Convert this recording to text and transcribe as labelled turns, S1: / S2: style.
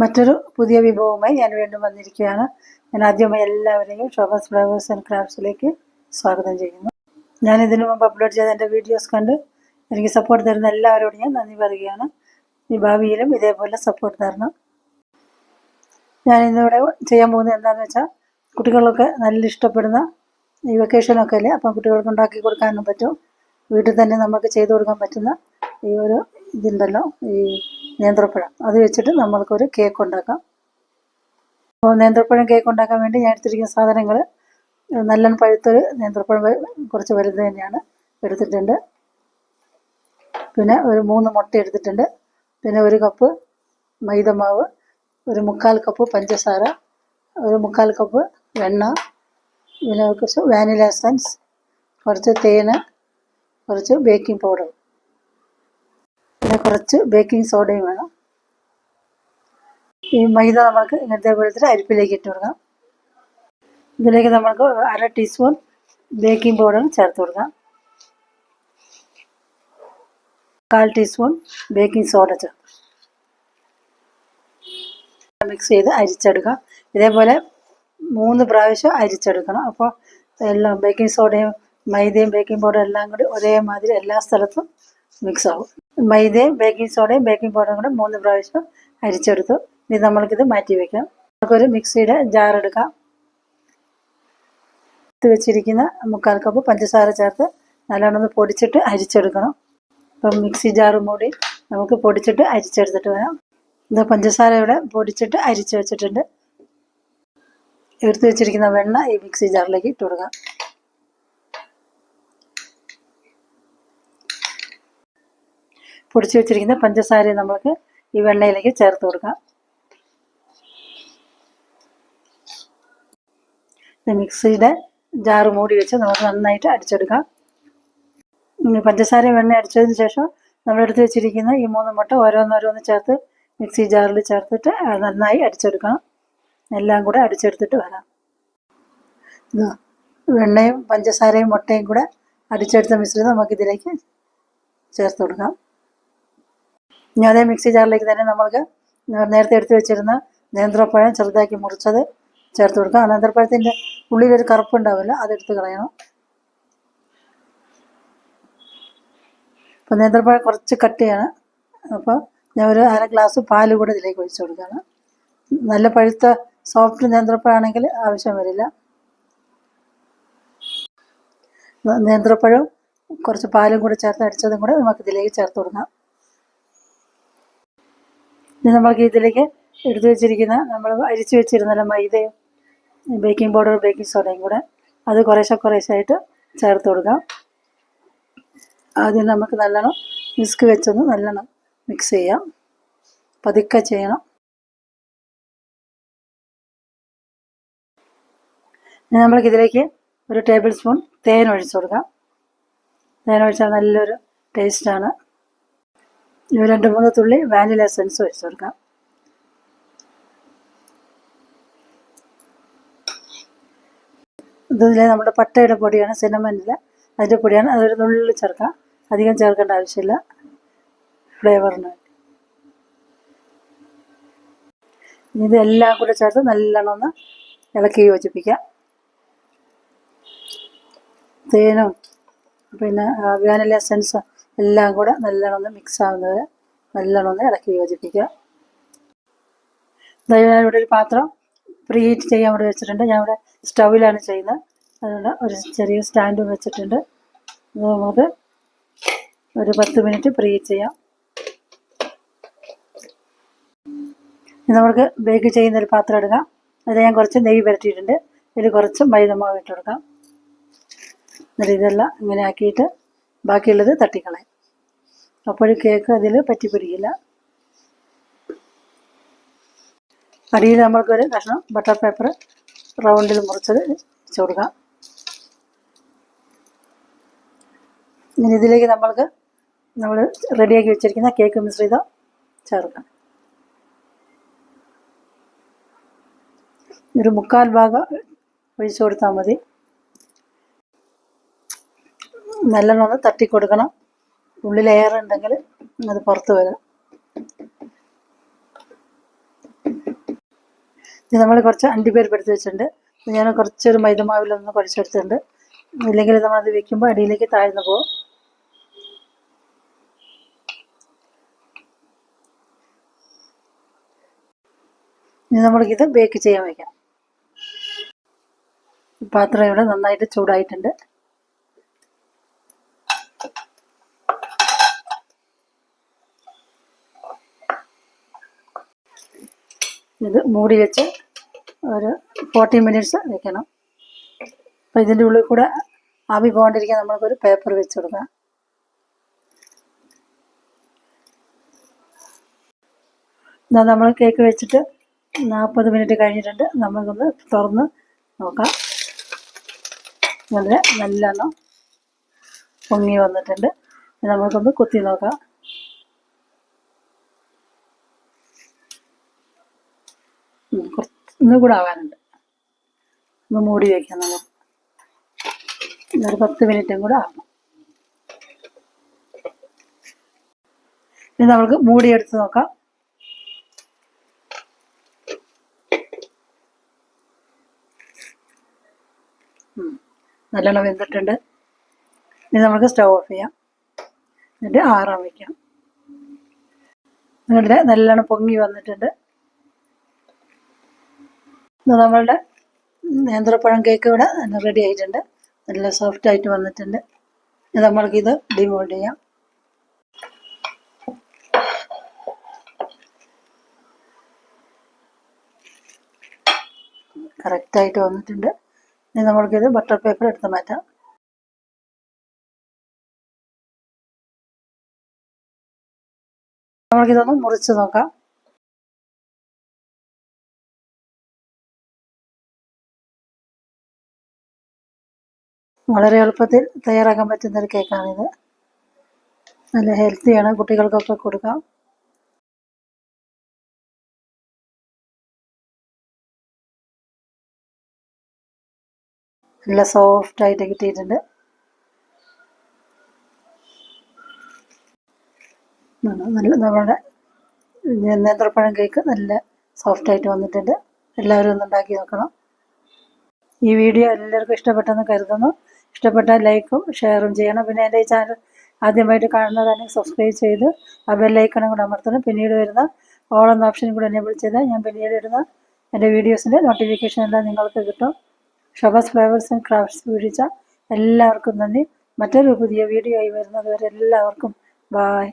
S1: മറ്റൊരു പുതിയ വിഭവവുമായി ഞാൻ വീണ്ടും വന്നിരിക്കുകയാണ്. ഞാൻ ആദ്യമായി എല്ലാവരെയും ഷോബാസ് ഫ്ലവേഴ്സ് ആൻഡ് ക്രാഫ്റ്റ്സിലേക്ക് സ്വാഗതം ചെയ്യുന്നു. ഞാൻ ഇതിനു മുമ്പ് അപ്ലോഡ് ചെയ്ത എന്റെ വീഡിയോസ് കണ്ട് എനിക്ക് സപ്പോർട്ട് തരുന്ന എല്ലാവരോടും ഞാൻ നന്ദി പറയുകയാണ്. ഈ ഭാവിയിലും ഇതേപോലെ സപ്പോർട്ട് തരണം. ഞാൻ ഇന്നിവിടെ ചെയ്യാൻ പോകുന്നത് എന്താണെന്ന് വെച്ചാൽ കുട്ടികളൊക്കെ നല്ല ഇഷ്ടപ്പെടുന്ന ഈ വെക്കേഷനൊക്കെ അല്ലേ? അപ്പം കുട്ടികൾക്ക് ഉണ്ടാക്കി കൊടുക്കാനും പറ്റും. വീട്ടിൽ തന്നെ നമുക്ക് ചെയ്തു കൊടുക്കാൻ പറ്റുന്ന ഈ ഒരു ഇതുണ്ടല്ലോ ഈ നേന്ത്രപ്പഴം. അത് വെച്ചിട്ട് നമ്മൾക്കൊരു കേക്ക് ഉണ്ടാക്കാം. അപ്പോൾ നേന്ത്രപ്പഴം കേക്ക് ഉണ്ടാക്കാൻ വേണ്ടി ഞാൻ എടുത്തിരിക്കുന്ന സാധനങ്ങൾ നല്ല പഴുത്തൊരു നേന്ത്രപ്പഴം കുറച്ച് വലുത് തന്നെയാണ് എടുത്തിട്ടുണ്ട്. പിന്നെ ഒരു മൂന്ന് മുട്ട എടുത്തിട്ടുണ്ട്. പിന്നെ ഒരു കപ്പ് മൈദമാവ് ഒരു മുക്കാൽ കപ്പ് പഞ്ചസാര ഒരു മുക്കാൽ കപ്പ് വെണ്ണ പിന്നെ കുറച്ച് വാനില എസൻസ് കുറച്ച് തേന് കുറച്ച് ബേക്കിംഗ് പൗഡർ. പിന്നെ കുറച്ച് ബേക്കിംഗ് സോഡയും വേണം. ഈ മൈദ നമുക്ക് ഇങ്ങനത്തെ വെള്ളത്തിൽ അരിപ്പിലേക്ക് ഇട്ട് കൊടുക്കാം. ഇതിലേക്ക് നമുക്ക് അര ടീസ്പൂൺ ബേക്കിംഗ് പൗഡർ ചേർത്ത് കൊടുക്കാം. കാൽ ടീസ്പൂൺ ബേക്കിംഗ് സോഡ ചേർത്ത് മിക്സ് ചെയ്ത് അരിച്ചെടുക്കാം. ഇതേപോലെ മൂന്ന് പ്രാവശ്യം അരിച്ചെടുക്കണം. അപ്പോൾ എല്ലാം ബേക്കിംഗ് സോഡയും മൈദയും ബേക്കിംഗ് പൗഡറും എല്ലാം കൂടി ഒരേമാതിരി എല്ലാ സ്ഥലത്തും മിക്സ് ആവും. മൈദയും ബേക്കിംഗ് സോഡയും ബേക്കിംഗ് പൗഡറും കൂടെ മൂന്ന് പ്രാവശ്യം അരിച്ചെടുത്തു. ഇനി നമ്മൾക്കിത് മാറ്റി വയ്ക്കാം നമുക്കൊരു മിക്സിയുടെ ജാർ എടുക്കാം. എടുത്ത് വെച്ചിരിക്കുന്ന മുക്കാൽ കപ്പ് പഞ്ചസാര ചേർത്ത് നല്ലോണം ഒന്ന് പൊടിച്ചിട്ട് അരിച്ചെടുക്കണം. അപ്പം മിക്സി ജാറ് മൂടി നമുക്ക് പൊടിച്ചിട്ട് അരിച്ചെടുത്തിട്ട് വരാം. ഇത് പഞ്ചസാര ഇവിടെ പൊടിച്ചിട്ട് അരിച്ച് വെച്ചിട്ടുണ്ട്. എടുത്ത് വെച്ചിരിക്കുന്ന വെണ്ണ ഈ മിക്സി ജാറിലേക്ക് ഇട്ട് കൊടുക്കാം. പൊടിച്ച് വെച്ചിരിക്കുന്ന പഞ്ചസാര നമ്മൾക്ക് ഈ വെണ്ണയിലേക്ക് ചേർത്ത് കൊടുക്കാം. മിക്സിയുടെ ജാറ് മൂടി വെച്ച് നമുക്ക് നന്നായിട്ട് അടിച്ചെടുക്കാം. ഇനി പഞ്ചസാര വെണ്ണ അടിച്ചതിന് ശേഷം നമ്മളെടുത്ത് വെച്ചിരിക്കുന്ന ഈ മൂന്ന് മുട്ട ഓരോന്നോരോന്ന് ചേർത്ത് മിക്സി ജാറിൽ ചേർത്തിട്ട് നന്നായി അടിച്ചെടുക്കണം. എല്ലാം കൂടെ അടിച്ചെടുത്തിട്ട് വരാം. വെണ്ണയും പഞ്ചസാരയും മുട്ടയും കൂടെ അടിച്ചെടുത്ത മിശ്രിതം നമുക്കിതിലേക്ക് ചേർത്ത് കൊടുക്കാം. ഇനി അതേ മിക്സി ജാറിലേക്ക് തന്നെ നമ്മൾക്ക് നേരത്തെ എടുത്തു വെച്ചിരുന്ന നേന്ത്രപ്പഴം ചെറുതാക്കി മുറിച്ചത് ചേർത്ത് കൊടുക്കുക നേന്ത്രപ്പഴത്തിന്റെ ഉള്ളിലൊരു കറുപ്പുണ്ടാവില്ല അതെടുത്ത് കളയണം. അപ്പോൾ നേന്ത്രപ്പഴം കുറച്ച് കട്ടിയാണ്. അപ്പോൾ ഞാൻ ഒരു അര ഗ്ലാസ് പാൽ കൂടെ ഇതിലേക്ക് ഒഴിച്ചു കൊടുക്കുകയാണ്. നല്ല പഴുത്ത സോഫ്റ്റ് നേന്ത്രപ്പഴമാണെങ്കിൽ ആവശ്യം വരില്ല. നേന്ത്രപ്പഴം കുറച്ച് പാലും കൂടെ ചേർത്ത് അടിച്ചതും കൂടെ നമുക്ക് ഇതിലേക്ക് ചേർത്ത് കൊടുക്കാം. ഇനി ഇതിലേക്ക് എടുത്തു വെച്ചിരിക്കുന്ന നമ്മൾ അരിച്ചു വെച്ചിരുന്നല്ല മൈദയും ബേക്കിംഗ് പൗഡർ ബേക്കിംഗ് സോഡയും കൂടെ. അത് കുറേശ്ശെ കുറേശ്ശായിട്ട് ചേർത്ത് കൊടുക്കാം. ആദ്യം നമുക്ക് നല്ലോണം മിസ്ക് വെച്ചൊന്ന് നല്ലോണം മിക്സ് ചെയ്യാം. പതുക്കെ ചെയ്യണം. ഇനി നമ്മൾക്ക് ഇതിലേക്ക് ഒരു ടേബിൾ സ്പൂൺ തേൻ ഒഴിച്ചു കൊടുക്കാം. തേൻ ഒഴിച്ചാൽ നല്ലൊരു ടേസ്റ്റാണ് രണ്ട് മൂന്ന് തുള്ളി വാനില എസൻസ് ഒഴിച്ചു കൊടുക്കാം. ഇതിൽ നമ്മുടെ പട്ടയുടെ പൊടിയാണ് സിനമനിൽ അതിന്റെ പൊടിയാണ്. അതൊരു നുള്ളിൽ ചേർക്കാം. അധികം ചേർക്കേണ്ട ആവശ്യമില്ല. ഫ്ലേവറിന് വേണ്ടി. ഇതെല്ലാം കൂടെ ചേർത്ത് നല്ലോണം ഒന്ന് ഇളക്കി യോജിപ്പിക്കാം. തേനും പിന്നെ വാനില എസൻസ് എല്ലാം കൂടെ നല്ലോണം മിക്സ് ആവുന്നത് നല്ലോണം ഇളക്കി യോജിപ്പിക്കുക. ദയവായി ഇവിടെ ഒരു പാത്രം പ്രീ ഹീറ്റ് ചെയ്യാൻ ഇവിടെ വെച്ചിട്ടുണ്ട്. ഞാൻ ഇവിടെ സ്റ്റൗവിലാണ് ചെയ്യുന്നത്. അതുകൊണ്ട് ഒരു ചെറിയ സ്റ്റാൻഡും വെച്ചിട്ടുണ്ട്. ഇത് നമുക്ക് ഒരു പത്ത് മിനിറ്റ് പ്രീ ഹീറ്റ് ചെയ്യാം നമുക്ക് ബേക്ക് ചെയ്യുന്ന ഒരു പാത്രം എടുക്കാം. അതിൽ ഞാൻ കുറച്ച് നെയ്യ് പുരട്ടിയിട്ടുണ്ട്. ഇതിൽ കുറച്ച് മൈദമാവ് ഇട്ട് കൊടുക്കാം. എന്നിട്ട് ഇതെല്ലാം ഇങ്ങനെ ആക്കിയിട്ട് ബാക്കിയുള്ളത് തട്ടിക്കളയാം. അപ്പോഴും കേക്ക് അതിൽ പറ്റി പിടിക്കില്ല അടിയിൽ നമ്മൾക്കൊരു കഷ്ണം ബട്ടർ പേപ്പർ റൗണ്ടിൽ മുറിച്ചത് വെച്ച് കൊടുക്കാം. ഇനി ഇതിലേക്ക് നമ്മൾക്ക് നമ്മൾ റെഡിയാക്കി വെച്ചിരിക്കുന്ന കേക്ക് മിശ്രിതം ചേർക്കാം. ഒരു മുക്കാൽ ഭാഗം ഒഴിച്ചു കൊടുത്താൽ മതി. നല്ലോണം ഒന്ന് തട്ടി കൊടുക്കണം. ഉള്ളിൽ എയർ ഉണ്ടെങ്കിൽ അത് പുറത്ത് വരാം. ഇത് നമ്മൾ കുറച്ച് അണ്ടിപ്പരിപ്പ് എടുത്ത് വെച്ചിട്ടുണ്ട്. ഞാൻ കുറച്ചൊരു മൈദമാവിലൊന്ന് കുഴച്ചെടുത്തിട്ടുണ്ട്. ഇല്ലെങ്കിൽ നമ്മളത് വെക്കുമ്പോൾ അടിയിലേക്ക് താഴ്ന്നു പോകും. ഇനി നമ്മൾക്കിത് ബേക്ക് ചെയ്യാൻ വയ്ക്കാം പാത്രം ഇവിടെ നന്നായിട്ട് ചൂടായിട്ടുണ്ട്. ഇത് മൂടി വെച്ച് ഒരു ഫോർട്ടി മിനിറ്റ്സ് വെക്കണം. അപ്പോൾ ഇതിന്റെ ഉള്ളിൽ കൂടെ ആവി പോകാണ്ടിരിക്കാൻ നമ്മൾക്കൊരു പേപ്പർ വെച്ച് കൊടുക്കാം. എന്നാൽ നമ്മൾ കേക്ക് വെച്ചിട്ട് നാൽപ്പത് മിനിറ്റ് കഴിഞ്ഞിട്ടുണ്ട്. നമ്മൾക്കൊന്ന് തുറന്ന് നോക്കാം. നല്ല നല്ലെണ്ണം പൊങ്ങി വന്നിട്ടുണ്ട്. നമുക്കൊന്ന് കുത്തി നോക്കാം. ഒന്നും കൂടെ ആവാനുണ്ട് ഒന്ന് മൂടി വയ്ക്കാം നമുക്ക്. ഒരു പത്ത് മിനിറ്റും കൂടെ ആവണം ഇനി നമ്മൾക്ക് മൂടി എടുത്ത് നോക്കാം. നല്ലോണം വെന്തിട്ടുണ്ട്. ഇനി നമുക്ക് സ്റ്റവ് ഓഫ് ചെയ്യാം. എന്നിട്ട് ആറാൻ വയ്ക്കാം നിങ്ങളുടെ നല്ലോണം പൊങ്ങി വന്നിട്ടുണ്ട്. നമ്മളുടെ നേന്ത്രപ്പഴം കേക്ക് ഇവിടെ റെഡി ആയിട്ടുണ്ട്. നല്ല സോഫ്റ്റ് ആയിട്ട് വന്നിട്ടുണ്ട്. നമ്മൾക്കിത് ഡിമോൾഡ് ചെയ്യാം. കറക്റ്റായിട്ട് വന്നിട്ടുണ്ട്. ഇനി നമ്മൾക്കിത് ബട്ടർ പേപ്പർ എടുത്ത് മാറ്റാം. നമ്മൾക്കിതൊന്ന് മുറിച്ച് നോക്കാം. വളരെ എളുപ്പത്തിൽ തയ്യാറാക്കാൻ പറ്റുന്ന ഒരു കേക്കാണിത്. നല്ല ഹെൽത്തിയാണ് കുട്ടികൾക്കൊക്കെ കൊടുക്കാം. നല്ല സോഫ്റ്റ് ആയിട്ട് കിട്ടിയിട്ടുണ്ട്. നല്ല നമ്മുടെ നേന്ത്രപ്പഴം കേക്ക് നല്ല സോഫ്റ്റ് ആയിട്ട് വന്നിട്ടുണ്ട്. എല്ലാവരും ഒന്ന് ഉണ്ടാക്കി നോക്കണം. ഈ വീഡിയോ എല്ലാവർക്കും ഇഷ്ടപ്പെട്ടെന്ന് കരുതുന്നു. ഇഷ്ടപ്പെട്ടാൽ ലൈക്കും ഷെയറും ചെയ്യണം. പിന്നെ എന്റെ ഈ ചാനൽ ആദ്യമായിട്ട് കാണുന്നതാണെങ്കിൽ സബ്സ്ക്രൈബ് ചെയ്ത് ആ ബെല്ലൈക്കണും കൂടെ അമർത്തണം. പിന്നീട് വരുന്ന ഓൾ എന്ന ഓപ്ഷനും കൂടെ എനേബിൾ ചെയ്താൽ ഞാൻ പിന്നീട് ഇടുന്ന എന്റെ വീഡിയോസിന്റെ നോട്ടിഫിക്കേഷൻ എല്ലാം നിങ്ങൾക്ക് കിട്ടും. ഷബസ് ഫ്ലേവേഴ്സ് ആൻഡ് ക്രാഫ്റ്റ്സ് വീഴിച്ച എല്ലാവർക്കും നന്ദി. മറ്റൊരു പുതിയ വീഡിയോ ആയി വരുന്നത് വരെ എല്ലാവർക്കും ബായ്